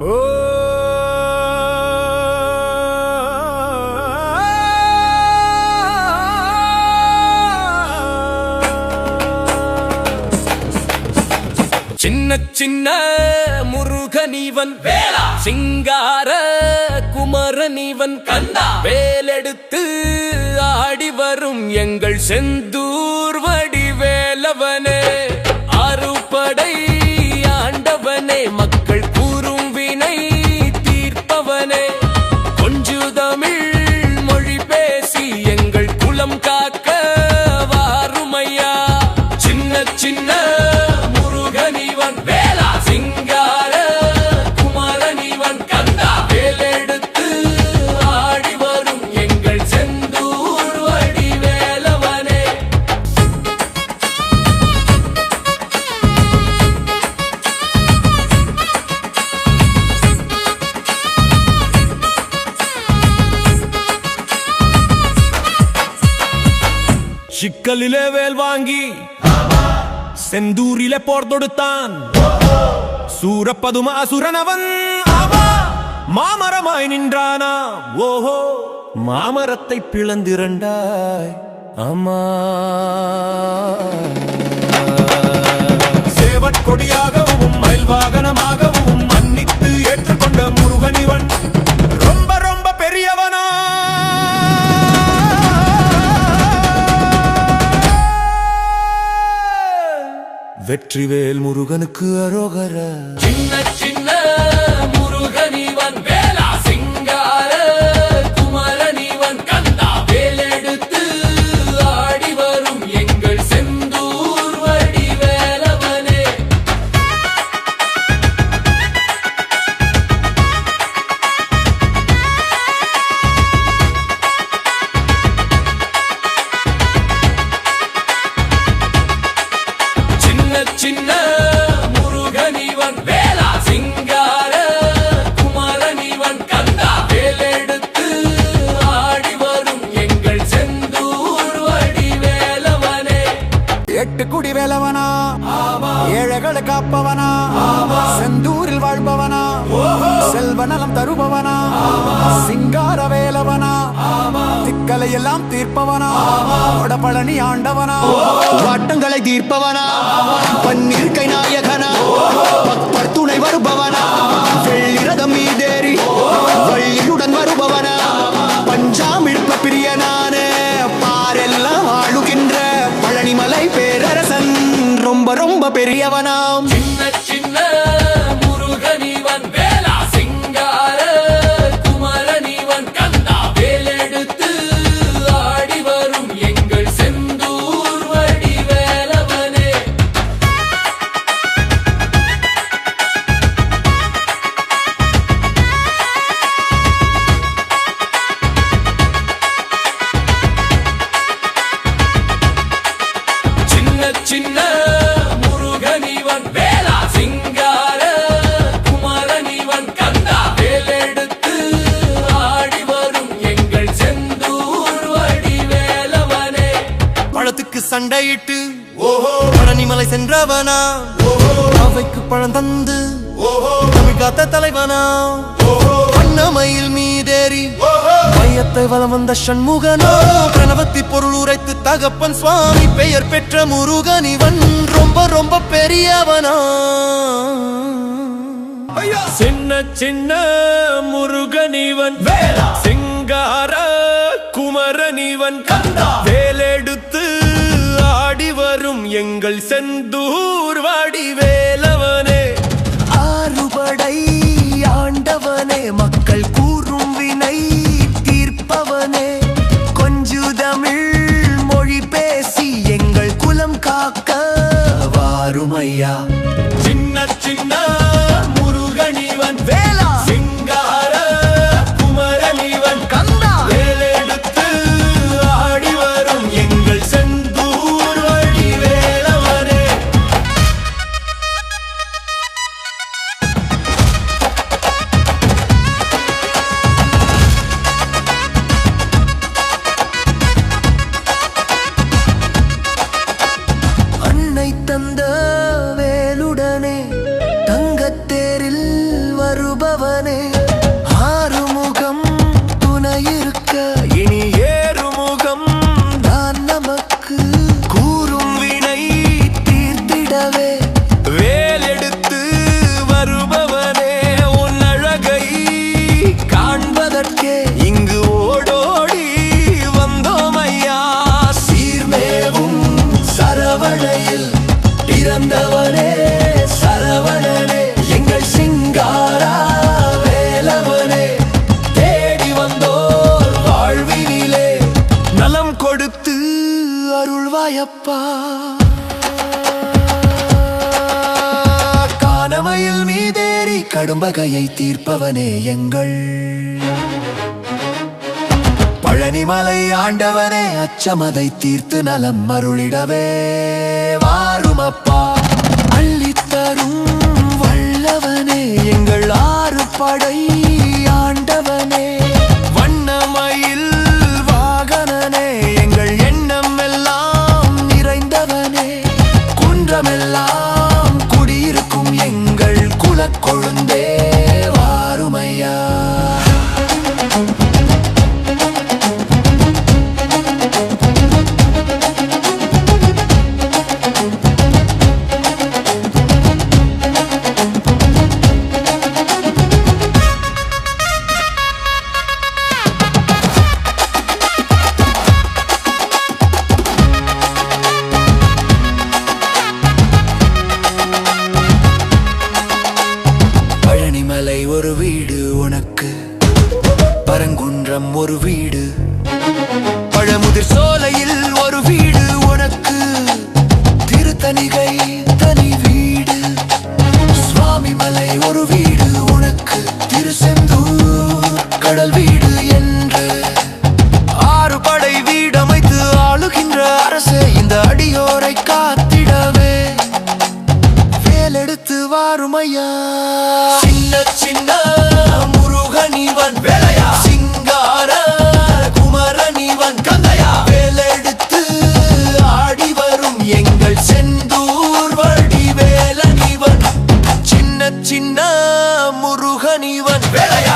சின்ன சின்ன முருகனீவன். வேளா சிங்கார குமரனீவன். கந்தா. வேலெடுத்து ஆடி வரும் எங்கள் செந்தூர் வடிவேலவனே. அறுபடை ஆண்டவனே சிக்கலிலே வேல் வாங்கி செந்தூரிலே போர் தொடுத்தான். சூரப்பதும அசுரனவன். மாமரமாய் நின்றானா? ஓஹோ! மாமரத்தை பிளந்திரண்டாய். ஆமா சேவற் வெற்றிவேல் முருகனுக்கு அரோகர. சின்ன சின்ன முருகனிவன் வேளா சிங்கார குமரனிவன் கந்தா வேலெடுத்து ஆடி வரும் எங்கள் செந்தூர் வடிவேலவனே. எட்டு குடி வேலவனா ஏழைகளை காப்பவனா செந்தூரில் வாழ்பவனா செல்வ நலம் தருபவனா சிங்கார வேலவனா திக்கலை எல்லாம் தீர்ப்பவனா? பழனி ஆண்டவனா? வாட்டங்களை தீர்ப்பவனா? பன்னீர் கை நாயகனா பக்தர் துணை வருபவனா? வெள்ளிரதம் மீதேறி வள்ளியுடன் வருபவனா? பஞ்சாமிழ்ப்ப பிரியனானே பாரெல்லாம் ஆளுகின்ற பழனிமலை பேரரசன். ரொம்ப ரொம்ப பெரியவனாம். சண்டையிட்டு ஓஹோ பழனிமலை சென்றவனா? அவைக்கு பழம் தந்து தமிழ் காத்த தலைவனா? வண்ணமயில் மீதேறி மையத்தை வலம் வந்த சண்முகனோ? பிரணவத்தி பொருள் உரைத்து தகப்பன் சுவாமி பெயர் பெற்ற முருகன் இவன். ரொம்ப ரொம்ப பெரியவனா? சின்ன சின்ன முருகனிவன் வேளா சிங்கார குமரனிவன் கந்தா. வேலெடுத்து ஆடி வரும் எங்கள் செந்தூர் வாழ் அப்பா காணமையில் மீதேறி கடும்பகையை தீர்ப்பவனே எங்கள். பழனிமலை ஆண்டவனே அச்சமதை தீர்த்து நலம் அருளிடவே. வாருமப்பா அள்ளித்தரும். குலக்கொழுந்தே மன்றம் ஒரு வீடு. பழமுதிர் சோலையில் ஒரு வீடு உனக்கு. திருத்தணிகை தனி வீடு. சுவாமி மலை ஒரு வீடு உனக்கு. திருசெந்தூர் கடல் வீடு என்று. ஆறு படை வீடமைத்து ஆளுகின்ற அரசே இந்த அடியோரை காத்திடவே. வேலெடுத்து வாருமையா. சின்ன சின்ன சின்ன முருகனிவன் விளையா